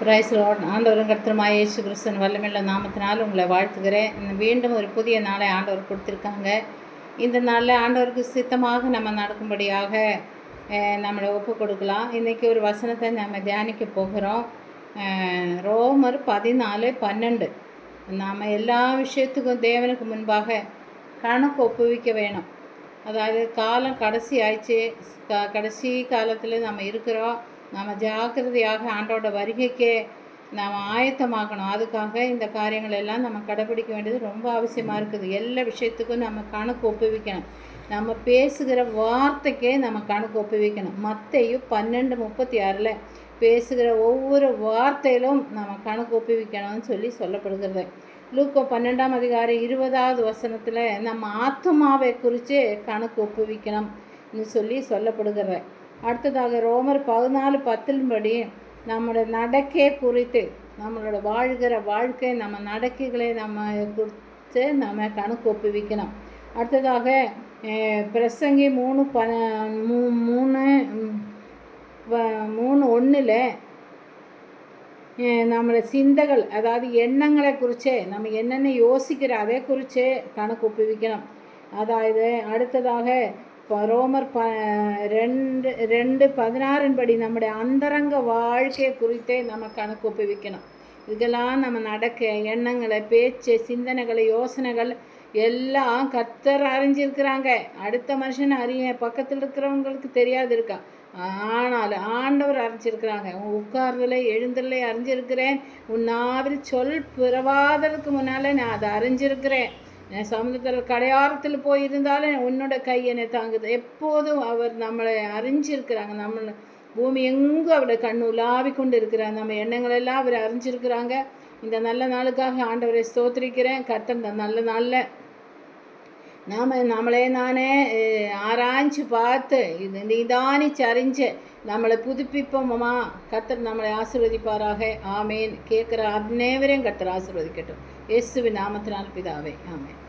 Price Lord ஆண்டவரும் கர்த்தருமாய் இயேசு கிறிஸ்தன் வல்லமில்ல நாமத்தினால் உங்களை வாழ்த்துகிறேன். மீண்டும் ஒரு புதிய நாளை ஆண்டவர் கொடுத்துருக்காங்க. இந்த நாளில் ஆண்டவருக்கு சித்தமாக நம்ம நடக்கும்படியாக நம்மளை ஒப்பு கொடுக்கலாம் இன்றைக்கி ஒரு வசனத்தை நம்ம தியானிக்க போகிறோம். ரோமர் பதினாலு பன்னெண்டு. நாம் எல்லா விஷயத்துக்கும் தேவனுக்கு முன்பாக கணக்கு ஒப்புவிக்க வேணும். அதாவது காலம் கடைசி ஆயிடுச்சு. க கடைசி காலத்தில் நம்ம இருக்கிறோம். நம்ம ஜாக்கிரதையாக ஆண்டோட வருகைக்கே நாம் ஆயத்தமாகணும். அதுக்காக இந்த காரியங்கள் எல்லாம் நம்ம கடைப்பிடிக்க வேண்டியது ரொம்ப அவசியமாக இருக்குது. எல்லா விஷயத்துக்கும் நம்ம கணக்கு ஒப்புவிக்கணும். நம்ம பேசுகிற வார்த்தைக்கே நம்ம கணக்கு ஒப்புவிக்கணும். மத்தையும் பன்னெண்டு முப்பத்தி ஆறில் பேசுகிற ஒவ்வொரு வார்த்தையிலும் நம்ம கணக்கு ஒப்புவிக்கணும்னு சொல்லி சொல்லப்படுகிறது. லூக்கோ பன்னெண்டாம் அதிகாரம் இருபதாவது வசனத்தில் நம்ம ஆத்மாவை குறித்து கணக்கு ஒப்புவிக்கணும்னு சொல்லி சொல்லப்படுகிறது. அடுத்ததாக ரோமர் பதினாலு பத்தின்படி நம்மளோட நடக்கை குறித்து நம்மளோட வாழ்கிற வாழ்க்கை நம்ம நடக்கைகளை நம்ம குறித்து நம்ம கணக்கு ஒப்புவிக்கணும். அடுத்ததாக பிரசங்கி மூணு ப மூ மூணு மூணு ஒன்றில் நம்மளோட சிந்தைகள் அதாவது எண்ணங்களை குறித்து நம்ம என்னென்ன யோசிக்கிற அதை குறித்து கணக்கு ஒப்புவிக்கணும். அதாவது அடுத்ததாக ரோமர் ப ரெண்டு ரெண்டு பதினாறின்படி நம்முடைய அந்தரங்க வாழ்க்கையை குறித்தே நம்ம கணக்கு ஒப்புவிக்கணும் இதெல்லாம் நம்ம நடக்க எண்ணங்களை பேச்சு சிந்தனைகளை யோசனைகள் எல்லாம் கத்தர் அறிஞ்சிருக்கிறாங்க. அடுத்த மனுஷன் அறிய பக்கத்தில் இருக்கிறவங்களுக்கு தெரியாது இருக்கா ஆனாலும் ஆண்டவர் அறிஞ்சிருக்கிறாங்க. உன் உட்கார்தலை எழுந்தலை அறிஞ்சிருக்கிறேன். உன் நாவில் சொல் பிறவாததுக்கு முன்னால் நான் அதை அறிஞ்சிருக்கிறேன். சமுதிரத்தில் கடையாரத்தில் போயிருந்தாலும் உன்னோட கை என்னை தாங்குது. எப்போதும் அவர் நம்மளை அறிஞ்சிருக்கிறாங்க. நம்மளை பூமி எங்கும் அவருடைய கண் உலாவி கொண்டு இருக்கிறாங்க நம்ம எண்ணங்களெல்லாம் அவர் அறிஞ்சிருக்கிறாங்க. இந்த நல்ல நாளுக்காக ஆண்டவரை ஸ்தோத்திரிக்கிறேன். கர்த்தர் இந்த நல்ல நாளில் நாம் நம்மளே நானே அஹ், ஆராய்ஞ்சு பார்த்து இது நிதானிச்சு அறிஞ்சு நம்மளை புதுப்பிப்போமா கத்தர் நம்மளை ஆசீர்வதிப்பாராக. ஆமேன். கேட்குற அனைவரையும் கத்தர் ஆசிர்வதிக்கட்டும். இயேசுவின் நாமத்தினால் பிதாவே. ஆமேன்.